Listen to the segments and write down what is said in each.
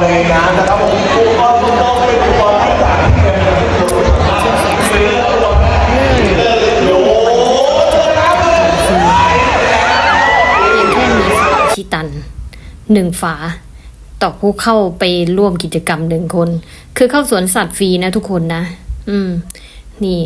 เลยนะนะครับผมอุปกรณ์อุปกรณ์เป็นอุปกรณ์ที่งๆเป็นซื้อลงโยเพียงแค่มีฝาชิตันหนึ่งฝา ต่อผู้เข้าไปร่วมกิจกรรมหนึ่งคน คือเข้าสวนสัตว์ฟรีนะทุกคนนะ อืม นี่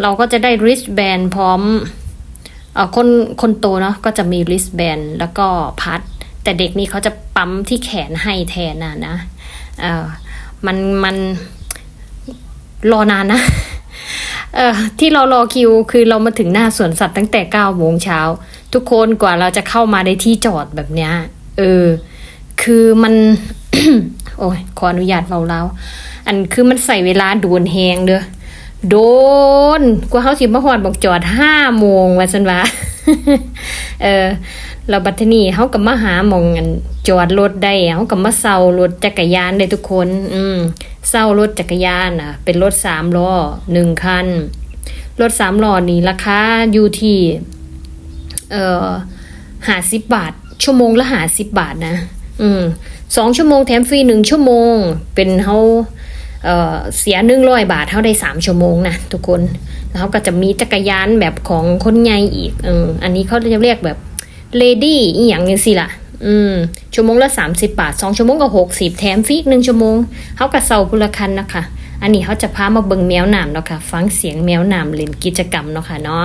เราก็จะได้ wristband พร้อม เออคนคนโตเนาะก็จะมี wristband แล้วก็พัด แต่เด็กนี่เขาจะปั๊มที่แขนให้แทนนะนะเออมันมันรอนานนะเออที่เรารอคิวคือเรามาถึงหน้าสวนสัตว์ตั้งแต่เก้าโมงเช้า ทุกคนกว่าเราจะเข้ามาในที่จอดแบบเนี้ยเออ คือมัน โอ้ยขออนุญาตเบาแล้ว อันคือมันใส่เวลาโดนแหงเด้อโดนกว่าเขาสิมาหอดบอกจอดห้าโมงว่าสันวะ เออเราบัดทีนี้เขากับมาหาหมองอันจอดรถได้เขากับมาเซารถจักรยานได้ทุกคน อืมเซารถจักรยานอะ เป็นรถสามล้อหนึ่งคัน รถสามล้อนี่ราคาอยู่ที่เอ่อหาสิบบาท ชั่วโมงละหาสิบบาทนะ อืมสองชั่วโมงแถมฟรีหนึ่งชั่วโมง เป็นเขาเออเสียหนึ่งร้อยบาทเท่าได้สามชั่วโมงนะทุกคน เขาก็จะมีจักรยานแบบของคนใหญ่อีกเอออันนี้เขาจะเรียกแบบเลดี้อีหยังนี่สิล่ะ อืม ชั่วโมงละสามสิบบาทสองชั่วโมงก็หกสิบแถมฟรีกหนึ่งชั่วโมงเขากระเซาพุลคันนะคะ อันนี้เขาจะพามาเบิ่งแมวหนามเนาะค่ะ ฟังเสียงแมวหนามเล่นกิจกรรมเนาะค่ะเนาะ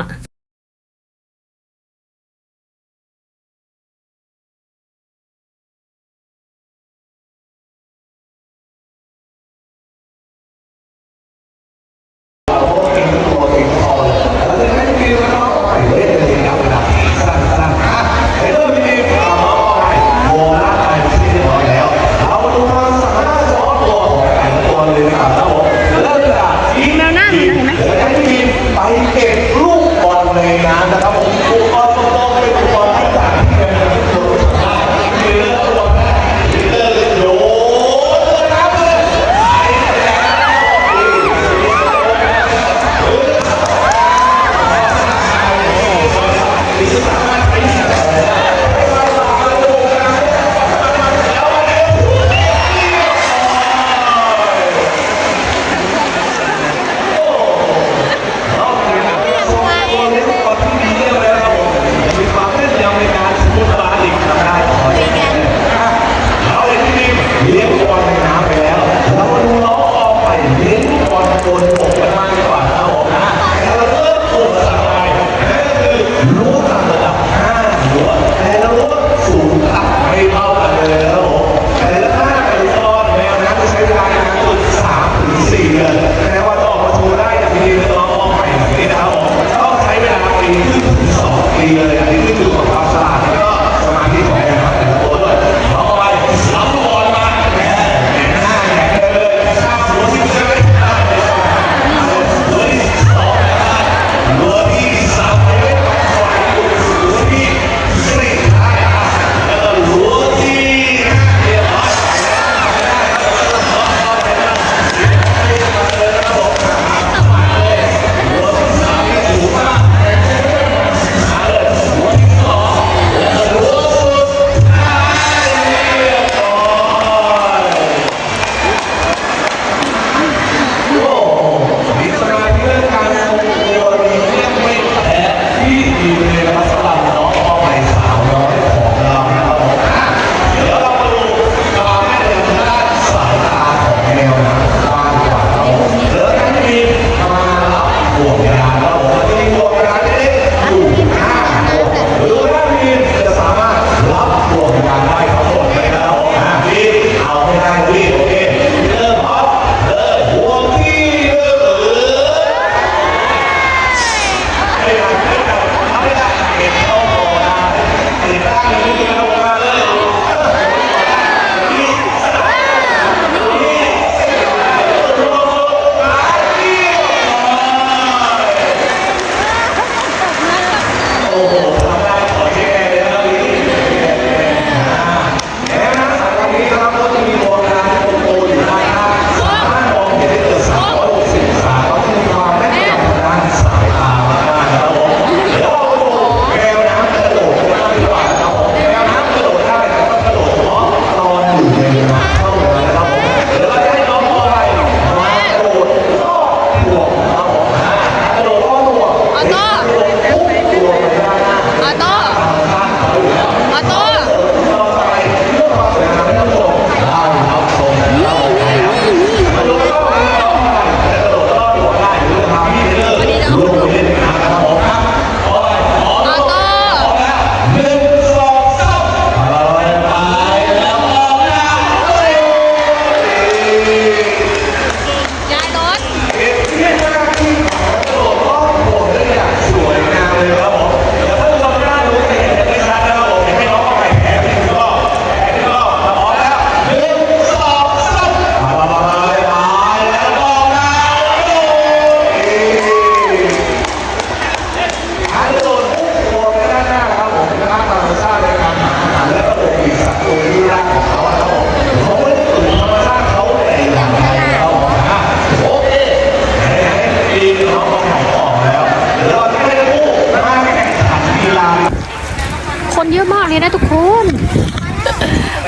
เยอะมากเลยนะทุกคน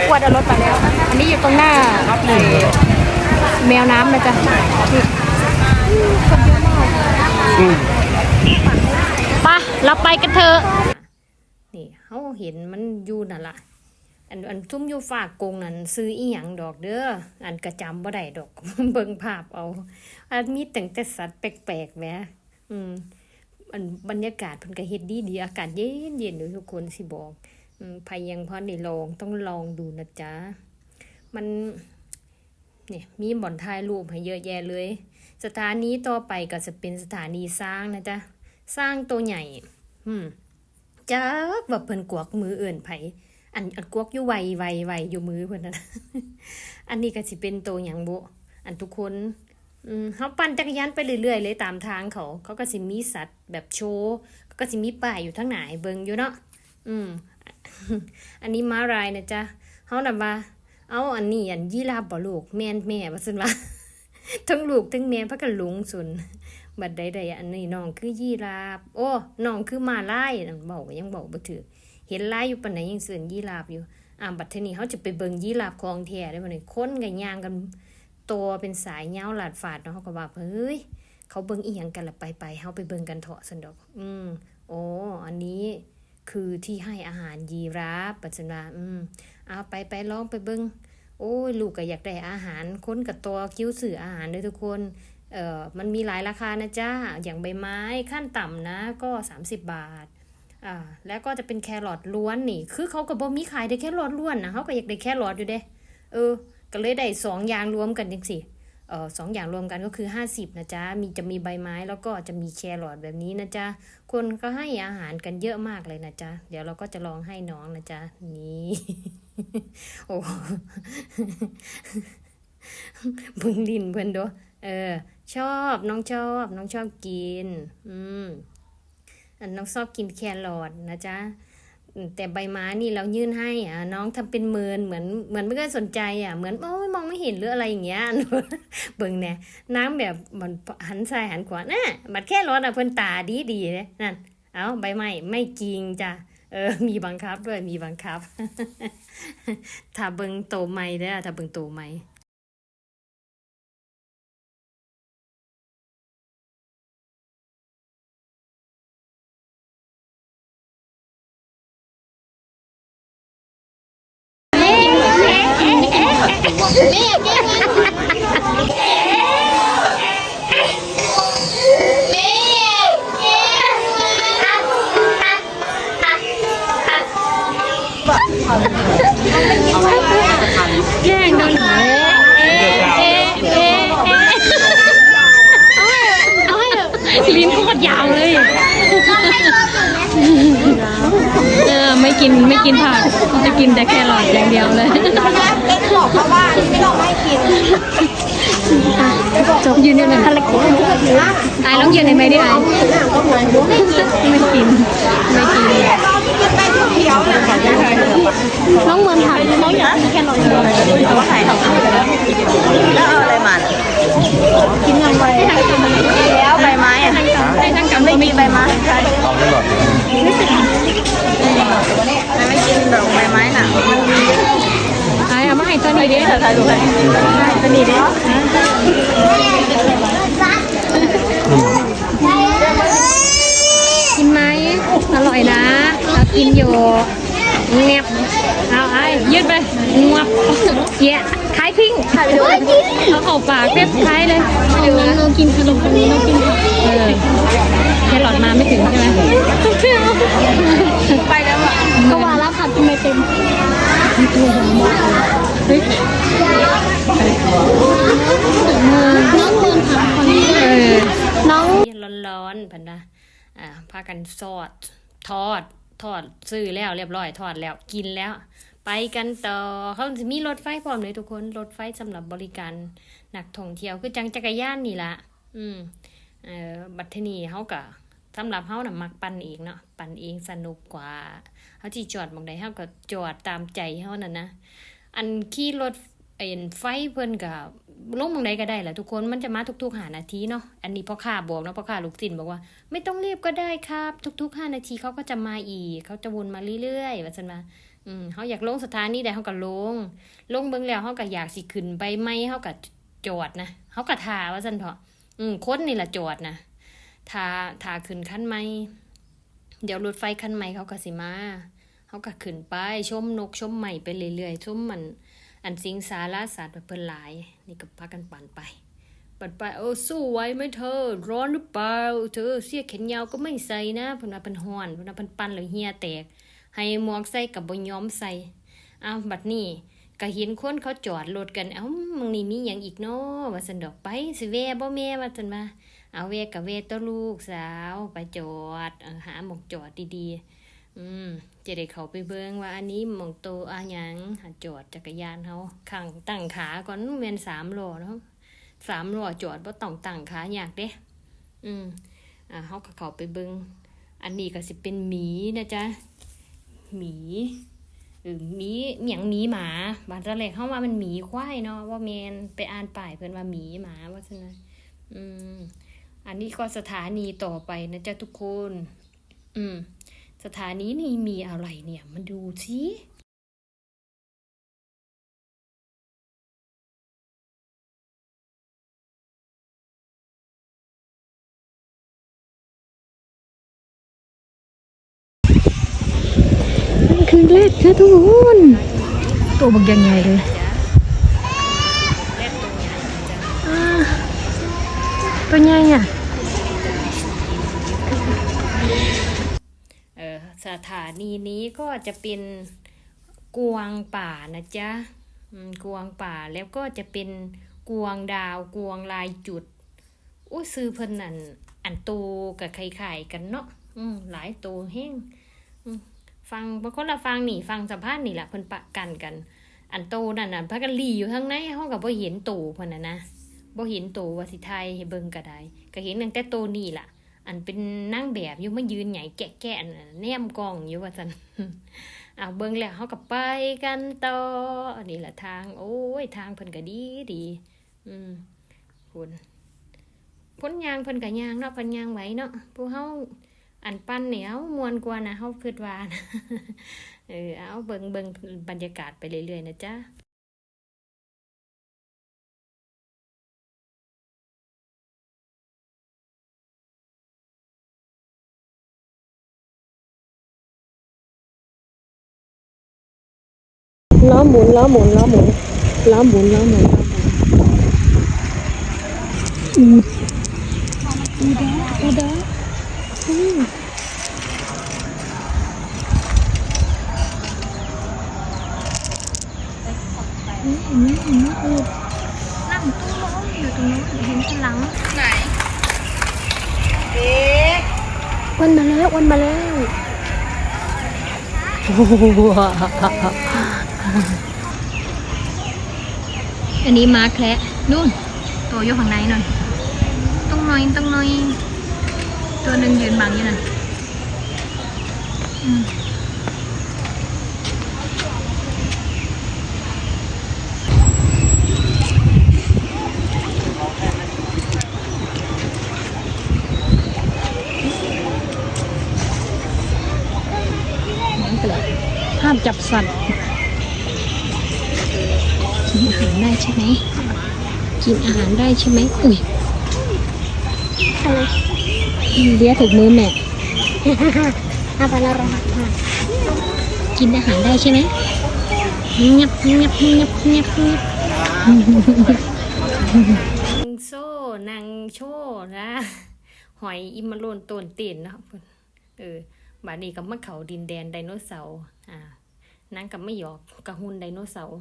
กวดเอารถมาแล้ว อันนี้อยู่ตรงหน้าแมวน้ำนะจ๊ะคนเยอะมากไปเราไปกันเถอะ นี่เขาเห็นมันอยู่นั่นละอันอันซุ้มอยู่ฝากกงนั่นซื้ออีหยังดอกเด้อ อันกระจำบ่ได้ดอก เบิ่งภาพเอา อันมีตั้งแต่สัตว์แปลกๆแหมอืม อันบรรยากาศเพิ่นก็เฮ็ดดีดีอากาศเย็นเย็นอยู่ทุกคนสิบอกอืมใครยังพอได้ลองต้องลองดูนะจ๊ะ มันเนี่ยมีบ่อนถ่ายรูปให้เยอะแยะเลย สถานีต่อไปก็จะเป็นสถานีสร้างนะจ๊ะ สร้างตัวใหญ่ อืมจักว่าเพิ่นกวกมือเอื่นไผอันอันกวกอยู่ไวไวไวอยู่มือเพิ่นนั่นอันนี้ก็สิเป็นตัวหยังบ่อันทุกคน อืมเขาปั่นจักรยานไปเรื่อยๆ เลยตามทางเขา เขาก็สิมีสัตว์แบบโชว์ก็สิมีป้ายอยู่ทั้งหนายเบิงอยู่เนาะ อืม อันนี้ม้าลายนะจ๊ะเขาน่ะว่า เอาอันนี้อันยี่ราฟบ่ลูกแม่นแม่ว่าซั่นว่าทั้งลูกทั้งแม่พักกันหลงสุน บัดใดๆอันนี้น้องคือยี่ราฟโอ้น้องคือม้าลายนั่นเว้าก็ยังเว้าบ่ถือเห็นลายอยู่ปานไหนยังเสือนยี่ราฟอยู่ อ่าบัดเทนี้เขาจะไปเบิ่งยี่ราฟของแท้ได้บ่นี่คนก็ย่างกัน ตัวเป็นสายเงาหลาดฝาดเนาะเขาก็ว่าเฮ้ยเขาเบิ่งอีหยังกันละไปไปเฮาไปเบิ่งกันเถาะสันดอก อืมโอ้อันนี้คือที่ให้อาหารยีราฟปัจจุบันอืมเอาไปไปลองไปเบิ่งโอ้ยลูกก็อยากได้อาหารค้นกับตัวคิ้วสื่ออาหารเด้อทุกคนเอ่อมันมีหลายราคานะจ้าอย่างใบไม้ขั้นต่ำนะก็ 30 บาทอ่าแล้วก็จะเป็นแครอทล้วนนี่ คือเขาก็บ่มีขายได้แครอทล้วนนะเขาก็อยากได้แครอทอยู่เด้ เออ ก็เลยได้สองอย่างรวมกันจังสิเออสองอย่างรวมกันก็คือห้าสิบนะจ๊ะ มีจะมีใบไม้แล้วก็จะมีแครอทแบบนี้นะจ๊ะ คนก็ให้อาหารกันเยอะมากเลยนะจ๊ะ เดี๋ยวเราก็จะลองให้น้องนะจ๊ะ นี่โอ้บึงดินเพื่อนด้อเออ ชอบน้องชอบ น้องชอบกิน อืมน้องชอบกินแครอทนะจ๊ะ แต่ใบไม้นี่เรายื่นให้อะน้องทำเป็นเมินเหมือนเหมือนไม่เคยสนใจอะเหมือนโอ้ยมองไม่เห็นหรืออะไรอย่างเงี้ยเบิ่งแน่น้ำแบบมันหันซ้ายหันขวาน่ะบัดแค่รถอะเพิ่นตาดีดีเลยนั่นเอาใบไม้ไม่จริงจ้ะเออมีบังคับด้วยมีบังคับ ถ้าเบิ่งโตใหม่เด้อถ้าเบิ่งโตใหม่ แย่งโดนเอ๊ะเอ๊ะเอ๊ะเอ๊ะเอาให้เอาให้ลิ้นโคตรยาวเลย กินไม่กินผักจะกินแต่แครอทอย่างเดียวเลยบอกเขาว่าไม่ต้องให้กินจบยืนอยู่ในภารกิจไอ้ลองยืนในไม่ได้ไอ้ไม่กิน ไม่กินกินไปทุกเขียวนะน้องเหมือนผักน้องอยากกินแครอทเลยแต่ว่าไข่แล้วเอาอะไรมา กินยังไงแล้วใบไม้อะให้ทางกรรมไม่มีใบไม้ใช่เอาไม่หรอกินดอกใบไม้น่ะไอ้เอามาให้ตัวนี้ดิถ่ายรูปให้ตัวนี้ดิกินไหมอร่อยนะเรากินอยู่เงียบ เอาไอ้ยืดไปงวบเยะคล้ายพิงถ่ายไปดูเอาเข้าปากเรียบคล้ายเลยเดี๋ยวเรากินขนมตรงนี้เรากินผักเออแครอทมาไม่ถึงใช่ไหมไปแล้วอะก็ว่าแล้วผัดทำไมเต็มเฮ้ยน้องเมืองผักคนนี้เออน้องร้อนๆพันนะอ่าพากันซอดทอด ทอดซื้อแล้วเรียบร้อยทอดแล้วกินแล้ว ไปกันต่อเขาจะมีรถไฟพร้อมเลยทุกคนรถไฟสำหรับบริการนักท่องเที่ยวคือจังจักรยานนี่ละอืมเอ่อบัตรนีเขากะสำหรับเขาน่ะมักปั่นเองเนาะปั่นเองสนุกกว่าเขาที่จอดบางใดเขาก็จอดตามใจเขานั่นนะอันขี่รถเอ็นไฟเพิ่นกับ ลงบางใดก็ได้แหละทุกคนมันจะมาทุกๆหานาทีเนาะอันนี้พ่อค้าบอกนะพ่อค้าลูกศิษย์บอกว่า ไม่ต้องรีบก็ได้ครับ ทุกๆห้านาทีเขาก็จะมาอีกเขาจะวนมาเรื่อยๆว่าซั่นว่าอืมเขาอยากลงสถานีใดเขาก็ลง ลงเบิ่งแล้วเขาก็อยากสิขึ้นไปไหมเขาก็จอดนะเขาก็ทาว่าซั่นเถอะอืมคนนี่แหละจอดนะท่าท่าขึ้นคันไหมเดี๋ยวรถไฟคันใหม่เขาก็สิมาเขาก็ขึ้นไปชมนกชมใหม่ไปเรื่อยๆชมมัน อันสิงสาราสัตว์แบบเพิ่นหลาย นี่ก็พากันปั่นไป ปั่นไปเออสู้ไหวไหมเธอ ร้อนหรือเปล่าเธอเสื้อแขนยาวก็ไม่ใส่นะเพิ่นว่าเพิ่นฮ้อนเพิ่นว่าเพิ่นปั่นแล้วเหียแตก ให้หมวกใส่กับบ่ยอมใส่อ้าวบัดนี้ก็เห็นคนเขาจอดรถกัน เอ้ามึงนี่มีหยังอีกเนาะว่าซั่นดอกไปสิแว่บ่แม่ว่าซั่นว่าเอาแว่กับแว่ตัวลูกสาวไปจอดหาหมองจอดดีๆ อืมจะได้เขาไปเบิงว่าอันนี้หมองโตอะหยังหาจอดจักรยานเฮาข้างตั้งขาก่อนแม่น3ล้อเนาะ3ล้อจอดบ่ต้องตั้งขาอยากเด้ อืมอ่าเฮาก็เขาไปเบิงอันนี้ก็สิเป็นหมีนะจ๊ะหมีเออหมีเหมียงหมีหมาบานตะแรกเขาว่ามันหมีควายเนาะว่าแมนไปอ่านป้ายเพิ่นว่าหมีหมาว่าซั่นนะอืม อันนี้ก็สถานีต่อไปนะจ๊ะทุกคน อืม สถานีนี้มีอะไรเนี่ยมาดูสินี่คือเลขเธอทุกคนตัวบักยังไงเลยอ่าตัวใหญ่อะ นีนี้ก็จะเป็นกวางป่านะจ๊ะกวางป่าแล้วก็จะเป็นกวางดาวกวางลายจุดอู้ซื้อเพิ่นนั่นอันโตกับไข่ๆกันเนาะอืมหลายโตแห้งฟังบางคนละฟังนี่ฟังสัมภาษณ์นี่แหละเพิ่นปะกันกัน อันโตนั่นน่ะพักกันลีอยู่ข้างในเฮาก็บ่เห็นโตเพิ่นน่ะนะบ่เห็นโตว่าสิไทยเบิ่งก็ได้ก็เห็นตั้งแต่โตนี่ล่ะ อันเป็นนางแบบอยู่มายืนใหญ่แกะแกะๆน่ะแนมกองอยู่ว่าซั่นเอาเบิ่งแล้วเฮาก็ไปกันต่ออันนี้แหละทาง โอ้ยทางเพิ่นก็ดีดี อืมคุณพ้นยางเพิ่นก็ยางเนาะเพิ่นยางไหวเนาะผู้เฮาอันปั้นเนี่ยเอามวนกว่านะเฮาคิดว่านะเออเอาเบิ่งเบิ่งบรรยากาศไปเรื่อยๆนะจ๊ะ ล้อหมุนล้อหมุนล้อหมุนล้อหมุนล้อหมุนอูดอูดาอูดาอืมนี่เห็นไหมเห็นไหมอูดนั่งตู้ล้ออยู่ตรงนู้นเห็นข้างหลังไหนเด็กวันมาแล้ววันมาแล้วโอ้โห อันนี้ม้าแคระนู่น ตัวอยู่ข้างในหน่อยต้องน้อยต้องน้อย ตัวหนึ่งยืนบังอยู่น่ะอืมนั่นก็เลยห้ามจับสัตว์ กินอาหารได้ใช่ไหม กินอาหารได้ใช่ไหมอุ้ยเลี้ยถึงมือแม่ apa la roja กินอาหารได้ใช่ไหมเงียบเงียบเงียบเงียบเงียบนางโซ่นางโชว์นะหอยอิมาโลนต้นเตีนนะครับเออบาดนี้กับมะเขาดินแดนไดโนเสาร์อ่านางกับไม่หยอกกระหุนไดโนเสาร์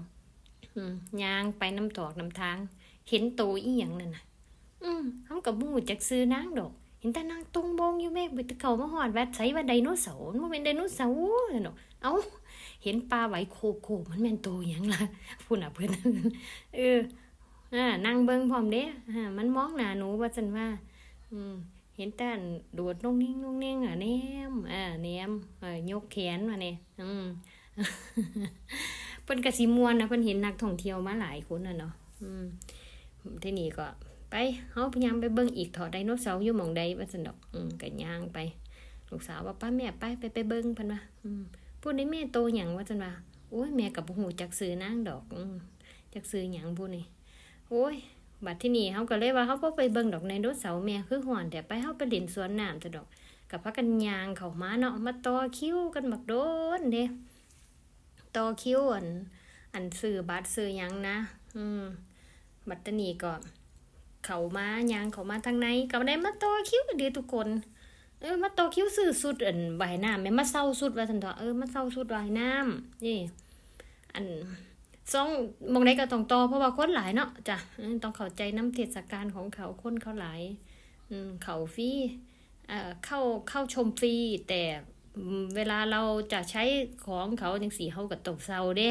อืมยางไปน้ำตอกน้ำทาง เห็นโตอีหยังนั่นน่ะ อืมเขากับบูจักซื้อนางดอก เห็นแต่นางตรงบงอยู่แม่ไปตะเขามาหอดแวดใส่ว่าไดโนเสาร์มันเป็นไดโนเสาร์เนาะเอ้า เห็นปลาไหวโคโคมันแม่นโตหยังล่ะพูดน่ะเพื่อนเอออ่านั่งเบิ่งพร้อมเด้อ่ามันมองหน้าหนูว่าซั่นว่า อืมเห็นแต่อันโดดนุ่งนิ่งนุ่งนิ่งอะแนมอ่าแนมเอ่อยกแขนมาเนี่ยอืม เพิ่นก็สิมวนนะเพิ่นเห็นนักท่องเที่ยวมาหลายคนน่ะเนาะอืมทีนี้ก็ไปเฮาพยายามไปเบิ่งอีกถอดไดโนเสาร์อยู่หม่องใดว่าซั่นดอก อืมก็ย่างไป ลูกสาวว่าป้าแม่ไปไปไปเบิ่งเพิ่นว่าอืมพูดนี้แม่โตหยังว่าจันว่าโอ้ยแม่กับหูจักซื้อนางดอกอืมจักซื้อหยังพูดนี่โอ้ยบัดที่นี่เขาก็เลยว่าเขาบ่ไปเบิ่งดอกในรถเสาแม่คือห่อนแต่ไปเขาไปเล่นสวนน้ำจะดอกกับพักกันยางเขามาเนาะมาต่อคิวกันบักโดนเด้ ต่อคิวอัน อันซื้อบัตรซื้อยังนะ อืม บัตรนี้ก็ เขามายางเขามาทางในก็ได้มาต่อคิวเดีทุกคน เออมาต่อคิวซื้อสุดอันว่ายน้ำแม่มาเศร้าสุดว่าซั่นเถอเออมาเศร้าสุดว่ายน้ำนี่ อันซองมองได้ก็ต้องต่อเพราะว่าคนหลายเนาะจ้ะต้องเข้าใจน้ำเทศกาลของเขาคนเขาหลาย อืมเขาฟรีเอ่อเข้าเข้าชมฟรีแต่ เวลาเราจะใช้ของเขาจังสีเขาก็ต้องเซาเด้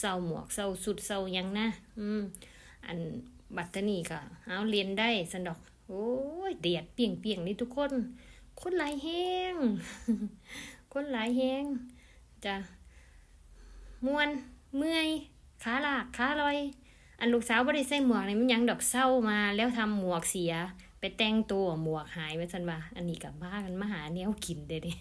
เซาหมวกเซาสุดเซายังนะ อืม อันบัตรนี่ก็เอาเรียนได้สันดอก โอ้ยเดียดเปียงเปียงนี่ทุกคน คนหลายแห้งคนหลายแห้งจะมวนเมื่อยขาลากขาลอย อันลูกสาวบ่ได้ใส่หมวกนี่มันยังดอกเศร้ามา แล้วทำหมวกเสีย ไปแต่งตัวหมวกหายไว้สันว่า อันนี้กับบ้ากันมาหาแนวกินเด้เดิ